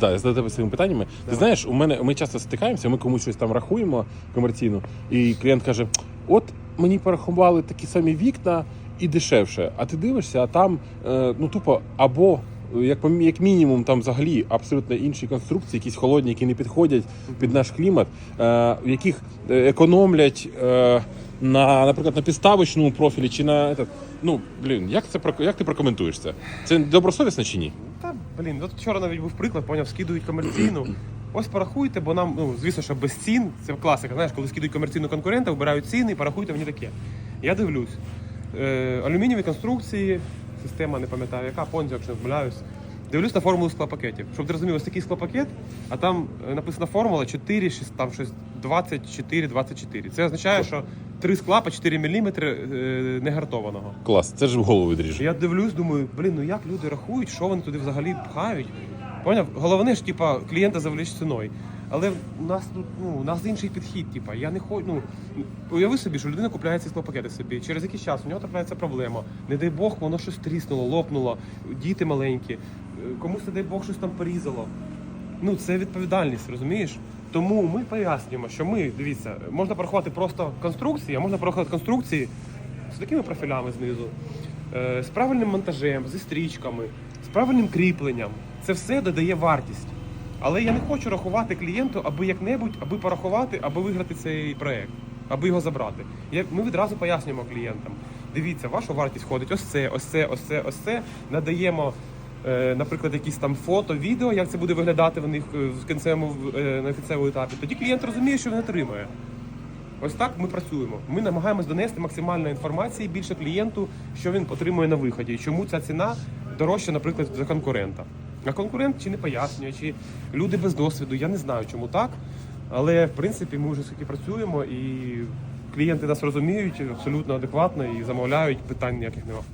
Да, тебе своїми питаннями. Ти знаєш, у мене ми часто стикаємося, ми комусь щось там рахуємо комерційно, і клієнт каже: от мені порахували такі самі вікна і дешевше. А ти дивишся, а там е, ну тупо або. е, Як, як мінімум, там взагалі абсолютно інші конструкції, якісь холодні, які не підходять під наш клімат, е, в яких е, економлять е, на, наприклад, на підставочному профілі чи на этот, ну блін, як це як ти прокоментуєш це? Це добросовісно чи ні? Блін, от вчора навіть був приклад, поняв, скидують комерційну. Ось порахуйте, бо нам, ну звісно, що без цін, це класика. Знаєш, коли скидують комерційну конкурента, вибирають ціни, порахуйте мені таке. Я дивлюсь. Е, алюмінієві конструкції, система не пам'ятаю, яка Понзі, якщо не помиляюсь. Дивлюсь на формулу склопакетів. Щоб ти розумів, ось такий склопакет, а там е, написана формула 4, 6, там щось 24, 24. Це означає, що три скла по 4 мм е, негартованого. Клас, це ж в голову відріже. Я дивлюсь, думаю, блін, ну як люди рахують, що вони туди взагалі пхають. Поняв? Головне ж, типа, клієнта завлечь ціною. Але у нас тут ну, у нас інший підхід. Типа, я не хочу. Ну, уяви собі, що людина купляє ці склопакети собі. Через якийсь час у нього трапляється проблема. Не дай Бог, воно щось тріснуло, лопнуло, діти маленькі, комусь, не дай Бог, щось там порізало. Ну, це відповідальність, розумієш? Тому ми пояснюємо, що ми, дивіться, можна порахувати просто конструкції, а можна порахувати конструкції з такими профілями знизу, е, з правильним монтажем, зі стрічками, з правильним кріпленням. Це все додає вартість. Але я не хочу рахувати клієнту, аби як-небудь, аби порахувати, аби виграти цей проект, аби його забрати. Ми відразу пояснюємо клієнтам. Дивіться, ваша вартість ходить ось це, ось це, ось це, ось це. Надаємо, е, наприклад, якісь там фото, відео, як це буде виглядати в них е, в кінцевому е, на кінцевому етапі. Тоді клієнт розуміє, що він отримує. Ось так ми працюємо. Ми намагаємось донести максимально інформації більше клієнту, що він отримує на виході, чому ця ціна дорожча, наприклад, за конкурента. А конкурент чи не пояснює, чи люди без досвіду. Я не знаю, чому так. Але в принципі ми вже скільки працюємо, і клієнти нас розуміють абсолютно адекватно і замовляють питань ніяких немає.